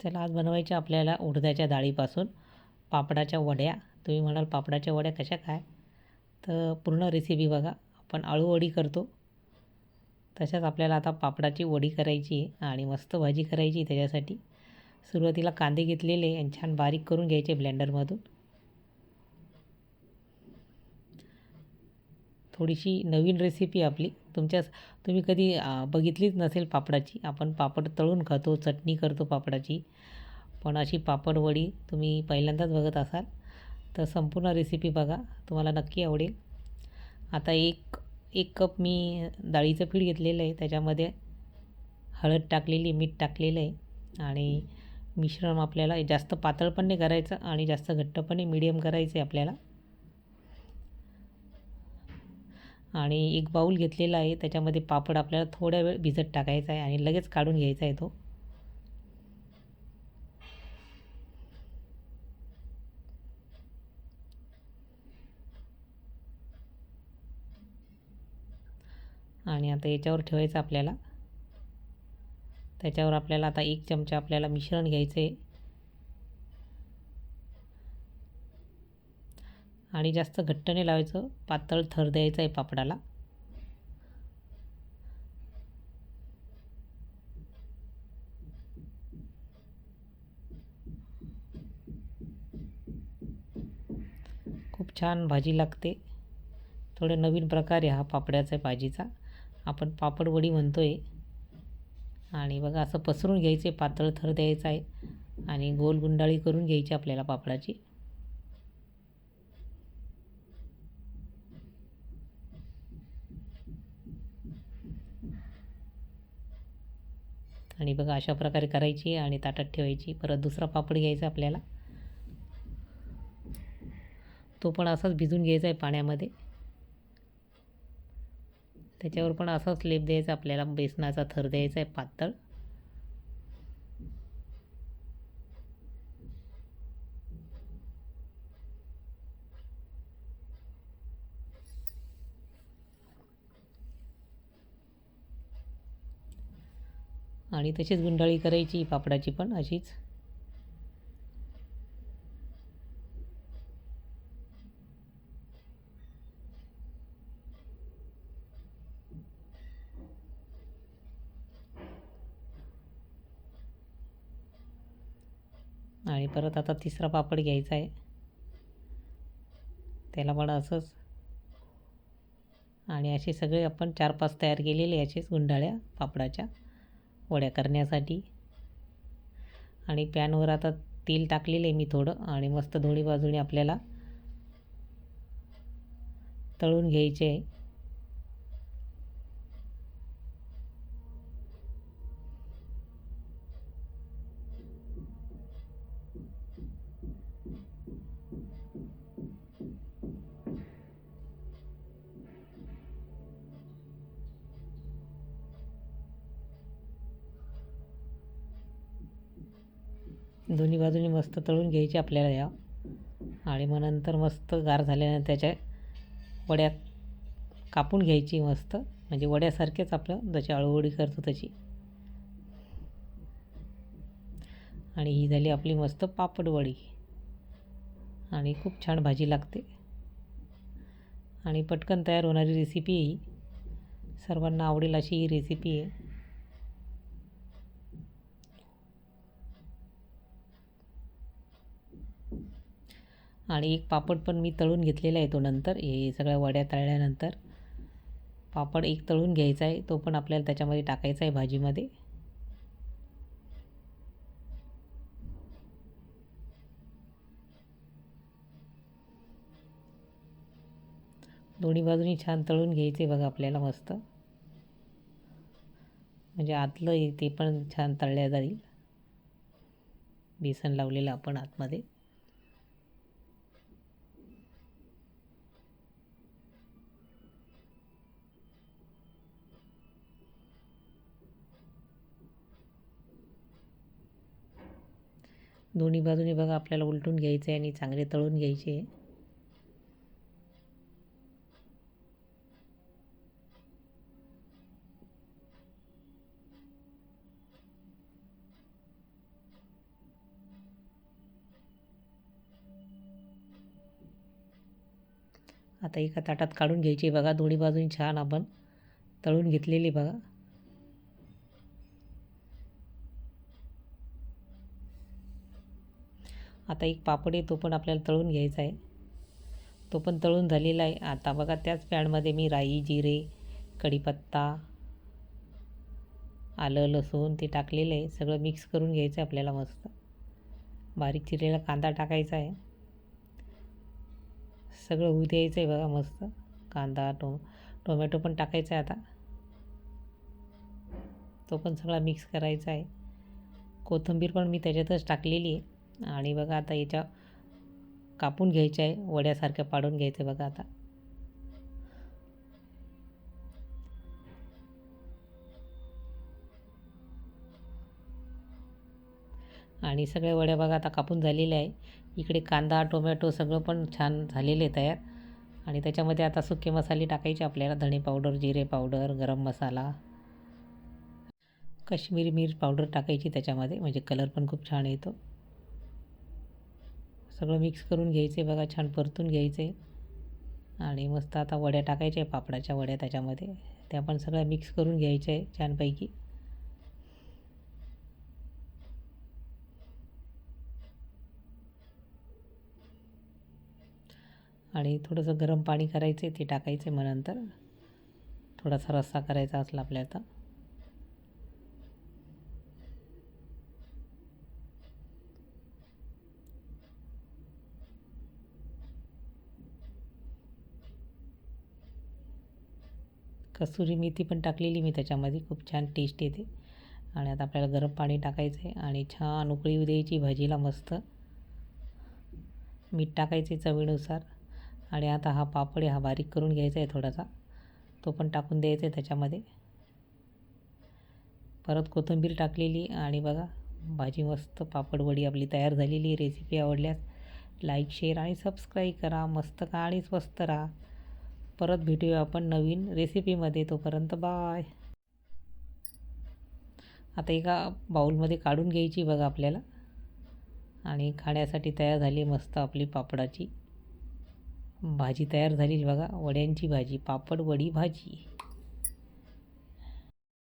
चला आज बनवायच्या आपल्याला उडद्याच्या डाळीपासून पापडाच्या वड्या. तुम्ही म्हणाल पापडाच्या वड्या कशा काय? तर पूर्ण रेसिपी बघा. आपण आळूवडी करतो. तशाच आपल्याला आता पापडाची वडी करायची आहे आणि मस्त भाजी करायची त्याच्यासाठी. सुरुवातीला कांदे घेतलेले आणि छान बारीक करून घ्यायचे ब्लेंडरमधून. थोडीशी नवीन रेसिपी आपली. तुमच्या तुम्ही कधी बघितलीच नसेल पापडाची. आपण पापड तळून खातो चटणी करतो पापडाची. पण अशी पापड वडी तुम्ही पहिल्यांदाच बघत असाल तर संपूर्ण रेसिपी बघा. तुम्हाला नक्की आवडेल. आता एक एक कप मी डाळीचं पीठ घेतलेलं आहे. त्याच्यामध्ये हळद टाकलेली मीठ टाकलेलं आहे. आणि मिश्रण आपल्याला जास्त पातळ पण नाही करायचं आणि जास्त घट्ट पण नाही मिडियम करायचं आहे आपल्याला. आणि एक बाऊल घेतलेला आहे. त्याच्यामध्ये पापड आपल्याला थोड्या वेळ भिजत टाकायचा आहे आणि लगेच काढून घ्यायचा आहे तो. आणि आता याच्यावर ठेवायचं आपल्याला. त्याच्यावर आपल्याला आता एक चमचा आपल्याला मिश्रण घ्यायचं आहे. आणि जास्त घट्ट नाही लावायचं पातळ थर द्यायचा आहे पापडाला. खूप छान भाजी लागते. थोडे नवीन प्रकार आहे हा पापड्याचा भाजीचा. आपण पापड वडी म्हणतो आहे आणि बघा असं पसरून घ्यायचे पातळ थर द्यायचा आहे. आणि गोल गुंडाळी करून घ्यायची आपल्याला पापडाची. आणि बघा अशा प्रकारे करायची आणि ताटात ठेवायची. परत दुसरा पापड घ्यायचा आपल्याला. तो पण असाच भिजून घ्यायचा आहे पाण्यामध्ये. त्याच्यावर पण असाच लेप द्यायचा आपल्याला. बेसनाचा थर द्यायचा आहे पातळ. आणि तशीच गुंडाळी करायची पापडाची पण अशीच. आणि परत आता तिसरा पापड घ्यायचा आहे. त्याला पण असंच. आणि असे सगळे आपण चार पाच तयार केलेले असेच गुंडाळ्या पापडाच्या. वड्या करण्यासाठी. आणि पॅनवर आता तेल टाकलेलं आहे मी थोडं आणि मस्त दोन्ही बाजूने आपल्याला तळून घ्यायचे आहे. दोन्ही बाजूनी मस्त तळून घ्यायचे आपल्याला या. आणि मग नंतर मस्त गार झाल्यानंतर त्याच्या वड्या कापून घ्यायची मस्त. म्हणजे वड्यासारखेच आपलं जशी आळूवडी करतो तशी. आणि ही झाली आपली मस्त पापड वडी. आणि खूप छान भाजी लागते. आणि पटकन तयार होणारी रेसिपी ही. सर्वांना आवडेल अशी ही रेसिपी आहे आणि एक पापड पण मी तळून घेतलेला आहे तो नंतर हे सगळ्या वड्या तळल्यानंतर. पापड एक तळून घ्यायचा आहे तो पण आपल्याला त्याच्यामध्ये टाकायचा आहे भाजीमध्ये. दोन्ही बाजूनी छान तळून घ्यायचे बघा आपल्याला मस्त. म्हणजे आतलं ते पण छान तळल्या जाईल. बेसन लावलेलं आपण आतमध्ये. दोन्ही बाजूने बघा आपल्याला उलटून घ्यायचे आणि चांगले तळून घ्यायचे. आता एका ताटात काढून घ्यायची बघा दोन्ही बाजूनी छान आपण तळून घेतलेली बघा. आता एक पापड आहे तो पण आपल्याला तळून घ्यायचा आहे. तो पण तळून झालेला आहे. आता बघा त्याच पॅनमध्ये मी राई जिरे कढीपत्ता आलं लसूण ते टाकलेलं आहे. सगळं मिक्स करून घ्यायचं आहे आपल्याला मस्त. बारीक चिरलेला कांदा टाकायचा आहे. सगळं होऊ द्यायचं आहे बघा मस्त. कांदा टो टोमॅटो पण टाकायचा आहे आता. तो पण सगळा मिक्स करायचा आहे. कोथिंबीर पण मी त्याच्यातच टाकलेली आहे. आणि बघा आता याच्या कापून घ्यायच्या आहे वड्यासारख्या पाडून घ्यायचं बघा आता. आणि सगळ्या वड्या बघा आता कापून झालेल्या आहे. इकडे कांदा टोमॅटो सगळं पण छान झालेले आहे तयार. आणि त्याच्यामध्ये आता सुके मसाले टाकायचे आपल्याला धणे पावडर जिरे पावडर गरम मसाला. काश्मीरी मिर्च पावडर टाकायची त्याच्यामध्ये म्हणजे कलर पण खूप छान येतो. सगळं मिक्स करून घ्यायचे बघा छान परतून घ्यायचे आणि मस्त आता वड्या टाकायच्या आहे पापडाच्या वड्या त्याच्यामध्ये. त्या पण सगळ्या मिक्स करून घ्यायच्या आहे छानपैकी. आणि थोडंसं गरम पाणी करायचं आहे ते टाकायचं आहे मग नंतर. थोडासा रस्सा करायचा असला आपल्याला तर. कसुरी मेथी पण टाकलेली मी त्याच्यामध्ये. खूप छान टेस्ट येते. आणि आता आपल्याला गरम पाणी टाकायचं आहे आणि छान उकळी येऊ द्यायची भाजीला मस्त. मीठ टाकायचे चवीनुसार. आणि आता हा पापड हा बारीक करून घ्यायचा आहे थोडासा. तो पण टाकून द्यायचा आहे त्याच्यामध्ये. परत कोथिंबीर टाकलेली आणि बघा भाजी मस्त पापड वडी आपली तयार झालेली रेसिपी आवडल्यास लाईक शेअर आणि सबस्क्राईब करा. मस्त का आणि स्वस्त राहा. परत भेटूया आपण नवीन रेसिपीमध्ये तोपर्यंत बाय आता एका बाऊलमध्ये काढून घ्यायची बघा आपल्याला. आणि खाण्यासाठी तयार झाली मस्त आपली पापडाची. भाजी तयार झाली बघा वड्यांची भाजी पापड वडी भाजी.